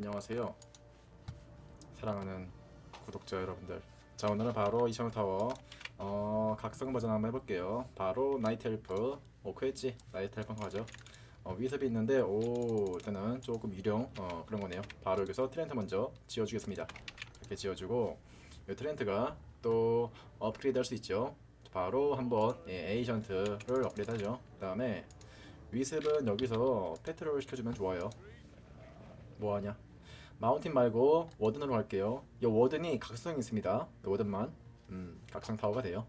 안녕하세요. 사랑하는 구독자 여러분들. 자 오늘은 바로 이천원 타워 어, 각성 버전 한번 해볼게요. 바로 나이트 헬프 오크했지 나이트 헬프 한번 가죠. 어, 위습이 있는데 오 일단은 조금 유령 어, 그런 거네요. 바로 여기서 트렌트 먼저 지어주겠습니다. 이렇게 지어주고 이 트렌트가 또 업그레이드 할 수 있죠. 바로 한번 예, 에이전트를 업그레이드 하죠. 그 다음에 위습은 여기서 페트롤 시켜주면 좋아요. 뭐하냐? 마운틴 말고 워든으로 할게요. 이 워든이 각성이 있습니다. 이 워든만 음, 각성 타워가 돼요.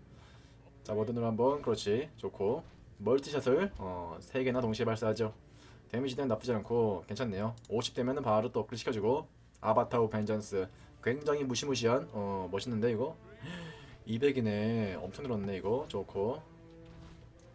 자 워든으로 한번 그렇지 좋고 멀티샷을 어, 3개나 동시에 발사하죠. 데미지는 나쁘지 않고 괜찮네요. 50 되면은 바로 또 업그레이드 시켜주고 아바타우 벤전스 굉장히 무시무시한 어, 멋있는데 이거 200이네 엄청 늘었네 이거 좋고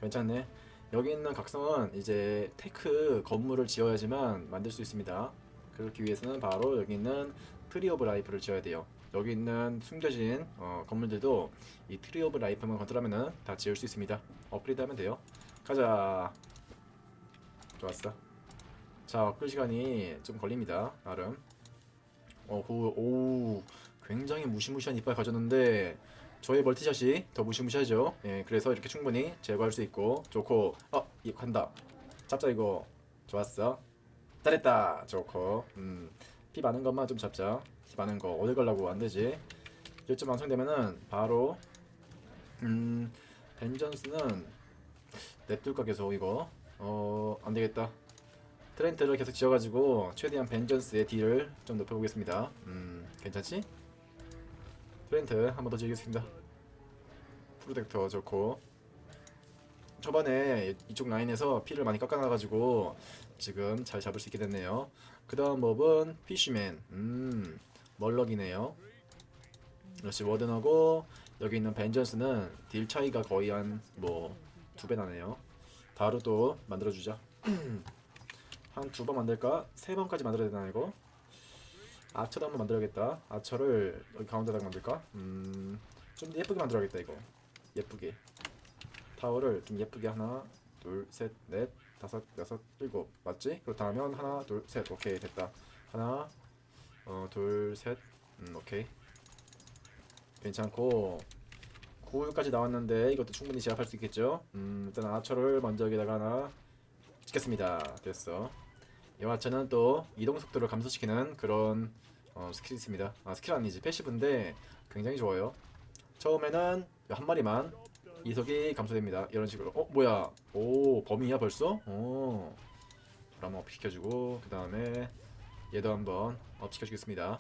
괜찮네. 여기 있는 각성은 이제 테크 건물을 지어야지만 만들 수 있습니다. 그렇기 위해서는 바로 여기 있는 트리 오브 라이프를 지어야 돼요. 여기 있는 숨겨진 어, 건물들도 이 트리 오브 라이프만 건설하면은 다 지을 수 있습니다. 업그레이드 하면 돼요. 가자. 좋았어. 자, 업글 시간이 좀 걸립니다. 나름. 어, 그, 오, 굉장히 무시무시한 이빨 가졌는데 저의 멀티샷이 더 무시무시하죠. 예, 그래서 이렇게 충분히 제거할 수 있고 좋고. 어, 이 간다. 잡자 이거. 좋았어. 잘했다. 좋고. 음. 피 많은 것만 좀 잡자. 피 많은 거 어디 가려고 안 되지. 이쯤 완성되면은 바로 음 벤전스는 냅둘까 계속 이거 어 안되겠다 트렌트를 계속 지어가지고 최대한 벤전스의 딜을 좀 높여보겠습니다 음 괜찮지? 트렌트 한 번더 지으겠습니다 프로텍터 좋고 초반에 이쪽 라인에서 피를 많이 깎아놔가지고 지금 잘 잡을 수 있게 됐네요. 그 다음 몹은 피쉬맨. 음 멀럭이네요. 그렇지 워든하고 여기 있는 벤전스는 딜 차이가 거의 한 뭐 두 배 나네요. 바로 또 만들어주자. 한 두 번 만들까? 세 번까지 만들어야 되나 이거? 아처도 한번 만들어야겠다. 아처를 여기 가운데다가 만들까? 음 좀 예쁘게 만들어야겠다 이거. 예쁘게 타워를 좀 예쁘게 하나 둘 셋 넷 다섯 여섯 일곱. 맞지? 그렇다면 하나 둘 셋. 오케이 됐다. 하나 어 둘 셋. 음, 오케이. 괜찮고. 9월까지 나왔는데 이것도 충분히 제압할 수 있겠죠? 음 일단 아처를 먼저 여기다가 하나 찍겠습니다. 됐어. 이 아처는 또 이동 속도를 감소시키는 그런 어, 스킬이 있습니다. 아 스킬 아니지. 패시브인데 굉장히 좋아요. 처음에는 한 마리만 이속이 감소됩니다. 이런 식으로. 어 뭐야? 오 범위야 벌써? 오 그럼 업 시켜주고 그 다음에 얘도 한번 업 시켜주겠습니다.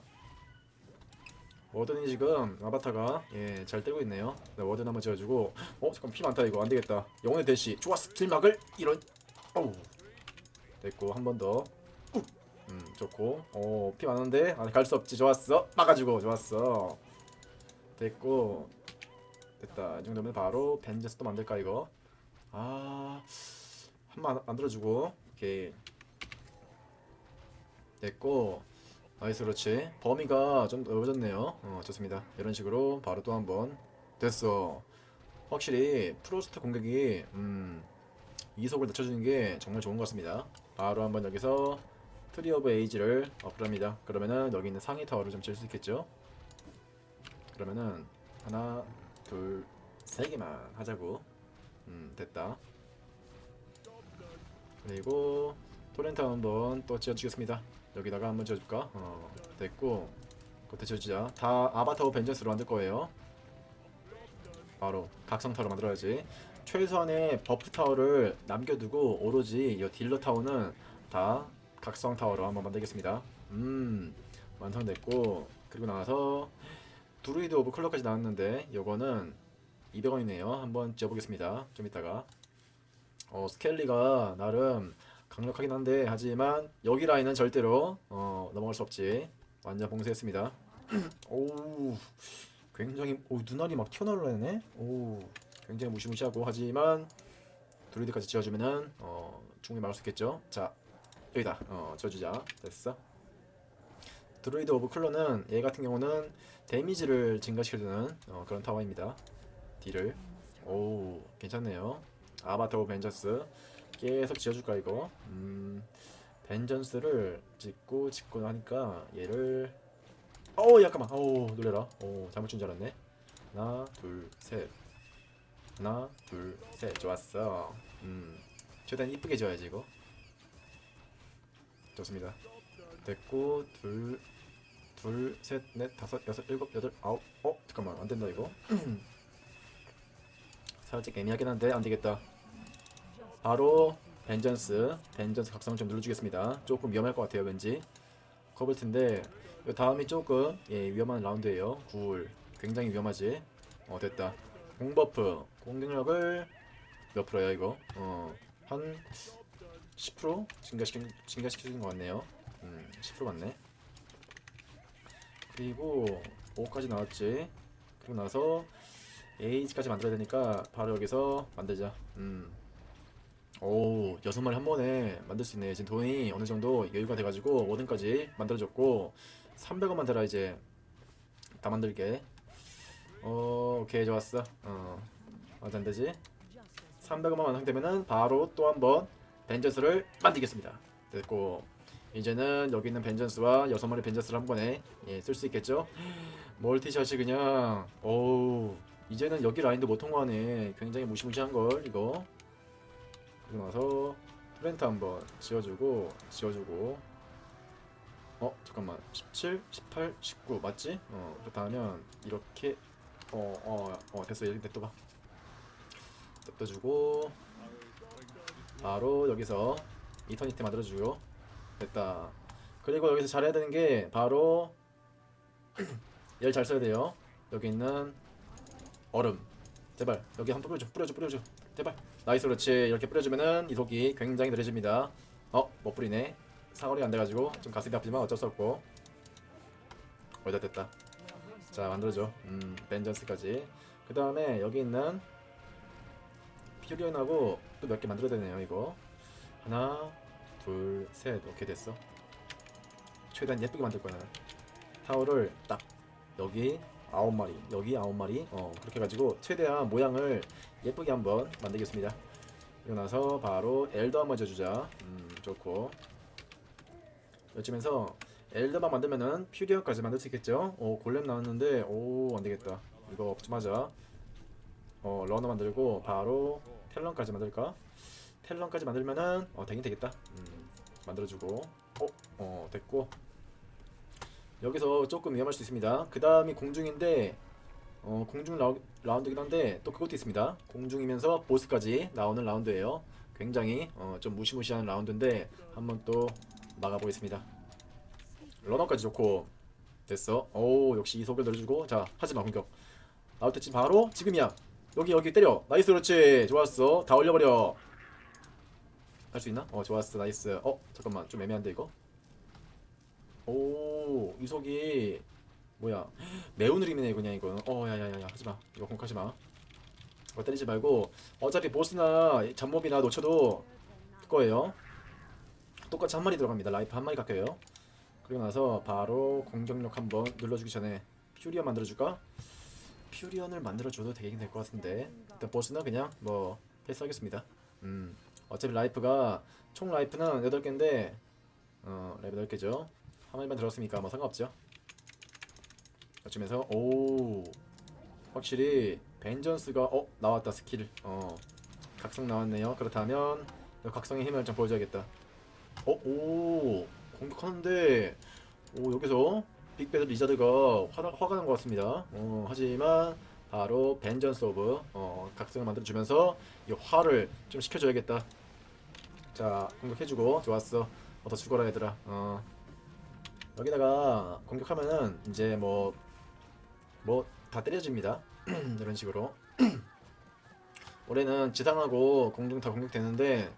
워든이 지금 아바타가 예, 잘 떼고 있네요. 네, 워든 한번 지어주고. 어 잠깐 피 많다 이거. 안 되겠다. 영혼의 대시. 좋았어 길막을! 이런. 어우. 됐고 한 번 더. 우! 음 좋고. 어피 많은데? 아, 갈 수 없지. 좋았어. 막아주고. 좋았어. 됐고 됐다. 이 정도면 바로 벤저스도 만들까 이거? 아한 번 만들어주고. 오케이. 됐고. 나이스 그렇지. 범위가 좀 넓어졌네요. 어 좋습니다. 이런 식으로 바로 또 한번. 됐어. 확실히 프로스트 공격이 음 이속을 낮춰주는 게 정말 좋은 것 같습니다. 바로 한번 여기서 트리 오브 에이지를 업그레이드합니다. 그러면은 여기 있는 상위 타워를 좀 지을 수 있겠죠? 그러면은 하나 둘 세 개만 하자고. 음 됐다. 그리고 토렌트 한번 또 지어주겠습니다. 여기다가 한번 지어줄까? 어 됐고. 그때 지어주자. 다 아바타워 벤전스로 만들 거예요. 바로 각성 타워로 만들어야지. 최소한의 버프 타워를 남겨두고 오로지 이 딜러 타워는 다 각성 타워로 한번 만들겠습니다. 음 완성됐고. 그리고 나서 드루이드 오브 클럭까지 나왔는데 요거는 200원이네요. 한번 지어보겠습니다. 좀 이따가. 어 스켈리가 나름 강력하긴 한데 하지만 여기 라인은 절대로 어, 넘어갈 수 없지. 완전 봉쇄했습니다. 오 굉장히 오 눈알이 막 튀어나오려네? 오 굉장히 무시무시하고 하지만 드루이드까지 지어주면은 어, 충분히 막을 수 있겠죠? 자 여기다 어, 지어주자. 됐어 드루이드 오브 클로는 얘 같은 경우는 데미지를 증가시켜주는 어, 그런 타워입니다. 딜을 오 괜찮네요. 아바타 오브 벤저스. 계속 지어줄까 이거? 음 벤전스를 찍고 찍고 하니까 얘를 어우 잠깐만. 어우 놀래라. 오 잘못 준 줄 알았네. 하나 둘셋. 하나 둘셋. 좋았어. 음 최대한 이쁘게 지어야지 이거. 좋습니다. 됐고 둘 둘, 셋, 넷, 다섯, 여섯, 일곱, 여덟, 아홉. 어, 잠깐만, 안 된다 이거. 살짝 애매하긴 한데 안 되겠다. 바로 벤전스, 벤전스 각성 좀 눌러주겠습니다. 조금 위험할 것 같아요, 왠지. 커블 텐데 이 다음이 조금 예, 위험한 라운드예요. 굴, 굉장히 위험하지. 어, 됐다. 공버프, 공격력을 몇 프로야 이거? 어, 한 10% 증가시킨 증가시키는 것 같네요. 음, 10% 맞네. 그리고 5까지 나왔지. 그리고 나서 H까지 만들어야 되니까 바로 여기서 만들자. 음. 오, 여섯 마리 한 번에 만들 수 있네. 지금 돈이 어느 정도 여유가 돼가지고 5등까지 만들어줬고 300원만 들어 이제 다 만들게. 어, 오케이 좋았어. 어, 어디 안 되지? 300원만 완성되면은 바로 또 한 번 벤전스를 만들겠습니다. 됐고 이제는 여기 있는 벤전스와 여섯 마리 벤전스를 한 번에 예, 쓸 수 있겠죠? 멀티샷이 그냥 어우 이제는 여기 라인도 못 통과하네. 굉장히 무시무시한 걸 이거. 그리고 나서 트렌트 한번 지어주고 지어주고 어 잠깐만 17, 18, 19 맞지? 어 그렇다 하면 이렇게 어어어 어, 어, 됐어 이렇게 냅둬봐 냅둬주고 바로 여기서 이터니티 만들어주고 됐다. 그리고 여기서 잘해야 되는 게 바로 얘를 잘 써야 돼요. 여기 있는 얼음. 제발 여기 한번 뿌려줘 뿌려줘 뿌려줘. 제발. 나이스 그렇지. 이렇게 뿌려주면은 이속이 굉장히 느려집니다. 어? 못 뿌리네. 사거리가 안 돼가지고 좀 가슴이 아프지만 어쩔 수 없고. 거의 다 됐다. 자 만들어줘. 음 벤전스까지. 그 다음에 여기 있는 퓨리언하고 또 몇 개 만들어야 되네요 이거. 하나 둘 셋. 오케이 됐어. 최대한 예쁘게 만들 거야. 타워를 딱 여기 아홉 마리 여기 아홉 마리. 어 그렇게 해가지고 최대한 모양을 예쁘게 한번 만들겠습니다. 그리고 나서 바로 엘더 한번 져주자. 음 좋고. 요즘에서 엘더만 만들면은 퓨리언까지 만들 수 있겠죠? 오 골렘 나왔는데 오 안되겠다. 이거 좀 하자. 어 러너 만들고 바로 텔런까지 만들까 텔런까지 만들면은 어 되긴 되겠다 음 만들어주고 어, 어 됐고 여기서 조금 위험할 수 있습니다 그 다음이 공중인데 어, 공중 라우, 라운드긴 한데 또 그것도 있습니다. 공중이면서 보스까지 나오는 라운드예요. 굉장히 어, 좀 무시무시한 라운드인데 한번 또 막아보겠습니다. 러너까지 좋고 됐어. 오 역시 이속을 늘려주고 자 하지마 공격. 나올 때쯤 바로 지금이야. 여기 여기 때려. 나이스 그렇지. 좋았어. 다 올려버려. 할 수 있나? 어 좋았어. 나이스. 어 잠깐만. 좀 애매한데 이거. 오 이속이. 뭐야. 매우 느리네 그냥 이거 어 야야야야 하지마. 이거 공하지마. 이거 때리지 말고 어차피 보스나 잡몹이나 놓쳐도 그거예요. 똑같이 한 마리 들어갑니다. 라이프 한 마리 깎여요. 그리고 나서 바로 공격력 한번 눌러주기 전에 퓨리언 만들어줄까? 퓨리언을 만들어줘도 되긴 될 것 같은데. 일단 보스는 그냥 뭐 패스하겠습니다. 음 어차피 라이프가 총 라이프는 8개인데 어 라이프 8개죠. 한 마리만 들었으니까 뭐 상관없죠. 어쩌면서 오 확실히 벤전스가 어 나왔다 스킬. 어 각성 나왔네요. 그렇다면 각성의 힘을 좀 보여줘야겠다. 어오 공격하는데 오 여기서 빅배드 리자드가 화, 화가 난 것 같습니다. 어 하지만 바 로 벤전스 오브 어 각성을 만들어 주면서 이 화를 좀 시켜줘야겠다 자 공격해주고 좋았어 어 더 죽어라 얘들아 어 여기다가 공격하면은 이제 뭐 뭐 다 때려집니다. 이런 식으로. 올해는 지상하고 공중 다 공격되는데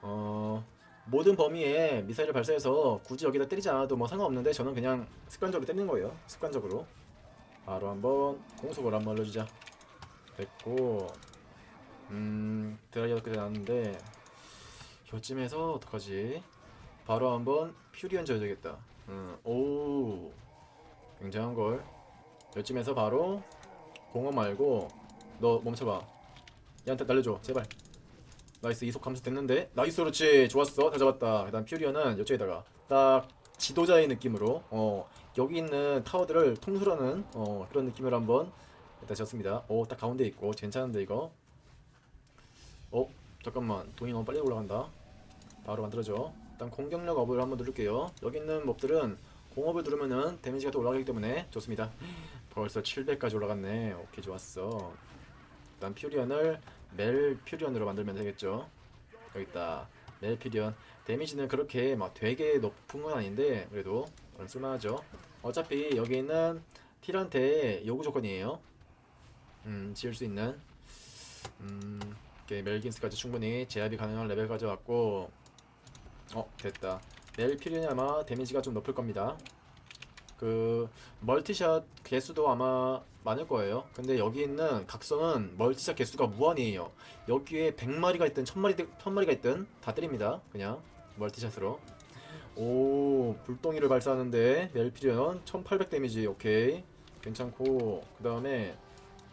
어 모든 범위에 미사일을 발사해서 굳이 여기다 때리지 않아도 뭐 상관없는데 저는 그냥 습관적으로 때리는 거예요. 습관적으로. 바로 한번 공속을 한번 올려주자. 됐고 음 드라이어 끝에 나왔는데 요쯤에서 어떡하지? 바로 한번 퓨리언 져야 되겠다. 음, 오 굉장한 걸. 요쯤에서 바로 공원 말고 너 멈춰봐 얘한테 날려줘 제발 나이스 이속 감소 됐는데 나이스 그렇지 좋았어 잘 잡았다 그다음 퓨리언은 이쪽에다가 딱 지도자의 느낌으로 어 여기 있는 타워들을 통솔하는 어 그런 느낌으로 한번 일단 지었습니다. 오 딱 가운데 있고 괜찮은데 이거? 어 잠깐만. 돈이 너무 빨리 올라간다. 바로 만들어줘. 일단 공격력 업을 한번 누를게요. 여기 있는 몹들은 공업을 누르면은 데미지가 또 올라가기 때문에 좋습니다. 벌써 700까지 올라갔네. 오케이 좋았어. 일단 퓨리언을 멜 퓨리언으로 만들면 되겠죠? 여기 있다. 멜 퓨리언. 데미지는 그렇게 막 되게 높은 건 아닌데 그래도 쓸만하죠 어차피 여기 있는 틸한테 요구 조건이에요 음 지을 수 있는 음 멜긴스까지 충분히 제압이 가능한 레벨까지 왔고 어 됐다 멜 퓨리언이 아마 데미지가 좀 높을 겁니다 그 멀티샷 개수도 아마 많을 거예요. 근데 여기 있는 각성은 멀티샷 개수가 무한이에요. 여기에 100마리가 있든 1000마리 1000마리가 있든 다 때립니다. 그냥 멀티샷으로. 오, 불덩이를 발사하는데 멜피리언 1800 데미지. 오케이. 괜찮고 그 다음에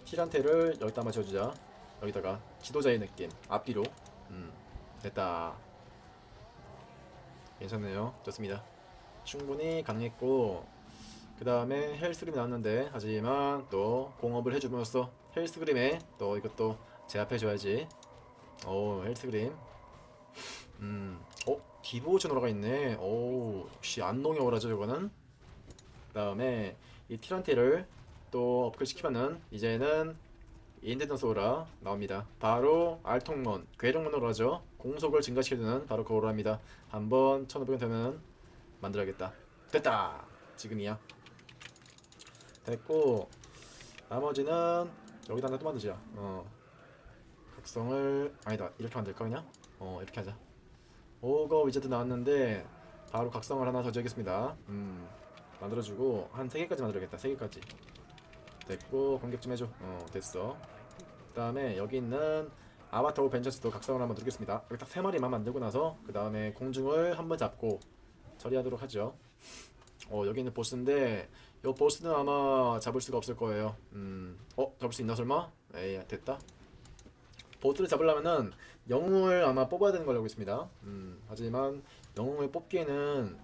힐한테를 여기다 맞춰 주자. 여기다가 지도자의 느낌. 앞뒤로. 음. 됐다. 괜찮네요. 좋습니다. 충분히 강했고 그 다음에 헬스그림 나왔는데 하지만 또 공업을 해줌으로써 헬스그림에 또 이것도 제압해줘야지 오 헬스그림 음, 어? 디보션 오라가 있네. 오 역시 안농이 오라죠 저거는. 그 다음에 이 티란테를 또 업글 시키면은 이제는 인텐던스 오라 나옵니다. 바로 알통몬 괴력몬 오라죠. 공속을 증가시켜주는 바로 그 오라입니다. 한번 1500원 되면 만들어야겠다. 됐다! 지금이야. 됐고 나머지는 여기다 하나 또 만들자. 어 각성을 아니다. 이렇게 만들까 그냥? 어 이렇게 하자 오거 위저드 나왔는데 바로 각성을 하나 더 지어겠습니다. 음 만들어주고 한 3개까지 만들어야겠다. 3개까지. 됐고 공격 좀 해줘. 어 됐어. 그 다음에 여기 있는 아바타 벤처스도 각성을 한번 누르겠습니다. 여기 딱 3마리만 만들고 나서 그 다음에 공중을 한번 잡고 처리하도록 하죠. 어 여기 있는 보스인데 요 보스는 아마 잡을 수가 없을 거예요. 음, 어 잡을 수 있나 설마? 에이 됐다. 보스를 잡으려면은 영웅을 아마 뽑아야 되는 걸로 알고 있습니다. 음, 하지만 영웅을 뽑기에는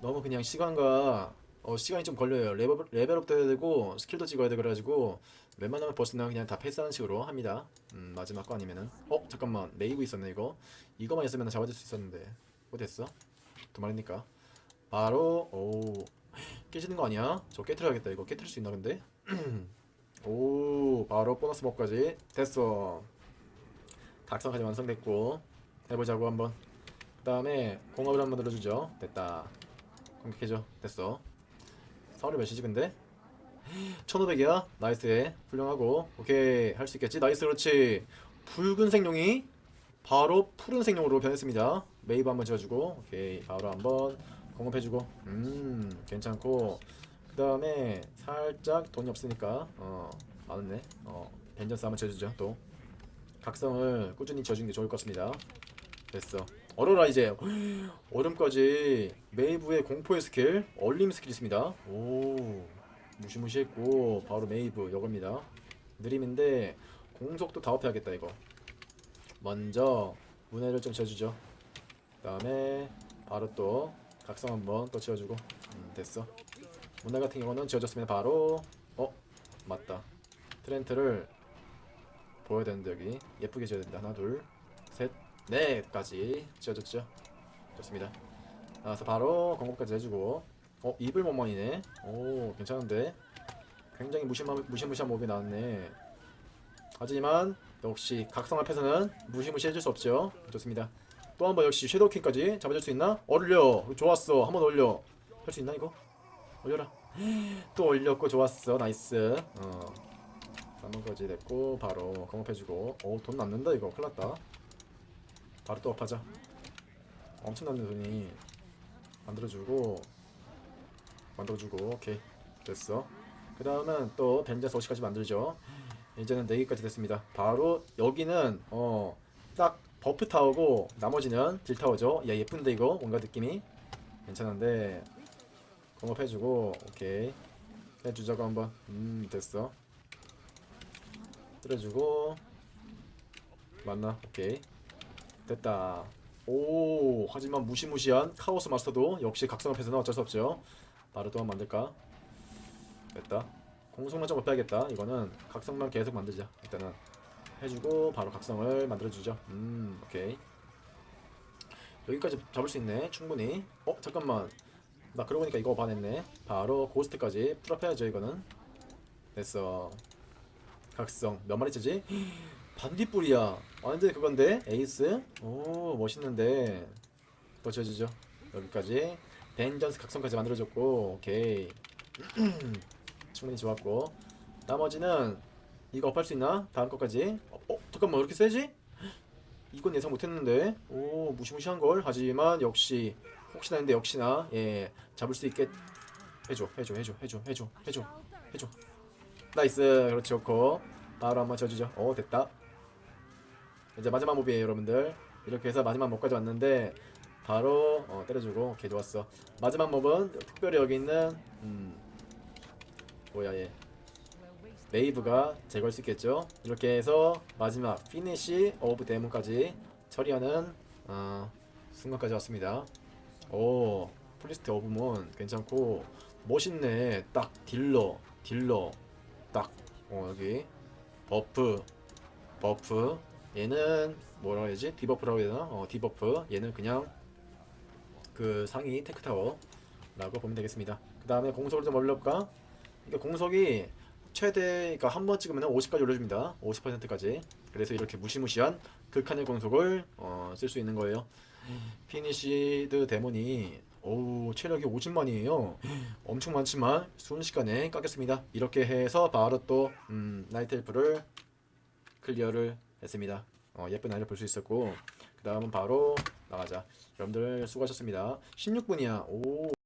너무 그냥 시간과 어, 시간이 좀 걸려요. 레벨, 레벨업도 해야 되고 스킬도 찍어야 돼 그래가지고 웬만하면 보스는 그냥 다 패스하는 식으로 합니다. 음, 마지막 거 아니면은 어 잠깐만 메이브 있었네 이거 이거만 있으면 잡아줄 수 있었는데 뭐 됐어? 두 마리니까 바로 오 깨지는 거 아니야? 저 깨트려야겠다 이거 깨트릴 수 있나 근데? 오 바로 보너스 먹까지 됐어 각성까지 완성됐고 해보자고 한번. 그 다음에 공업을 한번 들어주죠. 됐다. 공격해줘. 됐어. 서울이 몇이지 근데? 1500이야? 나이스해 훌륭하고. 오케이. 할 수 있겠지? 나이스. 그렇지. 붉은색 용이 바로 푸른색 용으로 변했습니다. 메이브 한번 지어주고. 오케이. 바로 한번 공업해주고. 음 괜찮고. 그 다음에 살짝 돈이 없으니까 어 많았네. 어 벤전스 한번 지어주죠 또 각성을 꾸준히 지어주는 게 좋을 것 같습니다. 됐어. 어로라 이제. 얼음까지 메이브의 공포의 스킬 얼림 스킬 있습니다. 오 무시무시했고 바로 메이브 이겁니다. 느림인데 공속도 다 업해야겠다 이거. 먼저 문해를 좀 지어주죠. 그 다음에 바로 또 각성 한번 또 지어주고. 음, 됐어. 문화 같은 경우는 지어졌으면 바로 어 맞다. 트렌트를 보여야 되는데 여기 예쁘게 지어야 된다. 하나 둘셋 넷까지 지어졌죠? 좋습니다. 나와서 바로 공급까지 해주고. 어 이불 모먼이네. 오 괜찮은데? 굉장히 무시무시한, 무시무시한 몹이 나왔네. 하지만 역시 각성 앞에서는 무시무시해줄 수 없죠? 좋습니다. 또 한 번 역시 섀도우킹까지 잡아줄 수 있나? 올려! 좋았어. 한 번 올려. 할 수 있나 이거? 올려라. 또 올렸고 좋았어. 나이스. 어 3번까지. 됐고 바로 공업해주고. 오 돈 남는다 이거. 큰일났다. 바로 또 업하자. 엄청 남는 돈이 만들어주고 만들어주고. 오케이. 됐어. 그 다음은 또 벤자스 5시까지 만들죠. 이제는 4개까지 됐습니다. 바로 여기는 어 딱 버프 타워고 나머지는 딜 타워죠. 야 예쁜데 이거? 뭔가 느낌이? 괜찮은데 공업해주고. 오케이. 해주자고 한번. 음 됐어 때려주고 맞나 오케이 됐다. 오 하지만 무시무시한 카오스 마스터도 역시 각성 앞에서는 어쩔 수 없죠. 바로 또 한번 만들까? 됐다. 공속만 좀 빼야겠다. 이거는 각성만 계속 만들자. 일단은 해주고 바로 각성을 만들어주죠. 음 오케이. 여기까지 잡을 수 있네. 충분히. 어 잠깐만. 나 그러고 보니까 이거 반했네. 바로 고스트까지 풀업해야죠 이거는. 됐어. 각성 몇 마리째지? 반딧불이야. 완전 그건데 에이스. 오 멋있는데. 또 지어주죠. 여기까지. 벤전스 각성까지 만들어줬고 오케이. 충분히 좋았고 나머지는 이거 업할 수 있나? 다음 거까지. 어, 어 잠깐만 왜 이렇게 세지? 이건 예상 못했는데. 오 무시무시한 걸. 하지만 역시 혹시나 했는데 역시나 예 잡을 수 있게 해줘 해줘 해줘 해줘 해줘 해줘 해줘. 나이스 그렇지 좋고 바로 한번 쳐주죠. 오 됐다. 이제 마지막 몹이에요 여러분들. 이렇게 해서 마지막 몹까지 왔는데 바로 어, 때려주고 오케이 좋았어. 마지막 몹은 특별히 여기 있는 음 뭐야 얘 메이브가 제거할 수 있겠죠. 이렇게 해서 마지막 피니시 오브 데몬까지 처리하는 어, 순간까지 왔습니다. 오 플리스트 오브 몬 괜찮고 멋있네. 딱 딜러 딜러 딱 어, 여기 버프 버프 얘는 뭐라 해야지 디버프라고 해야 되나? 어 디버프 얘는 그냥 그 상위 테크 타워라고 보면 되겠습니다. 그 다음에 공속을 좀 올려볼까? 이게 공속이 최대 그러니까 한 번 찍으면 50까지 올려줍니다. 50%까지. 그래서 이렇게 무시무시한 극한의 공속을 어, 쓸 수 있는 거예요. 피니시드 데몬이 오 체력이 50만이에요. 엄청 많지만 순식간에 깎였습니다. 이렇게 해서 바로 또 음, 나이트 엘프를 클리어를 했습니다. 어, 예쁜 아이를 볼 수 있었고 그 다음은 바로 나가자. 여러분들 수고하셨습니다. 16분이야. 오.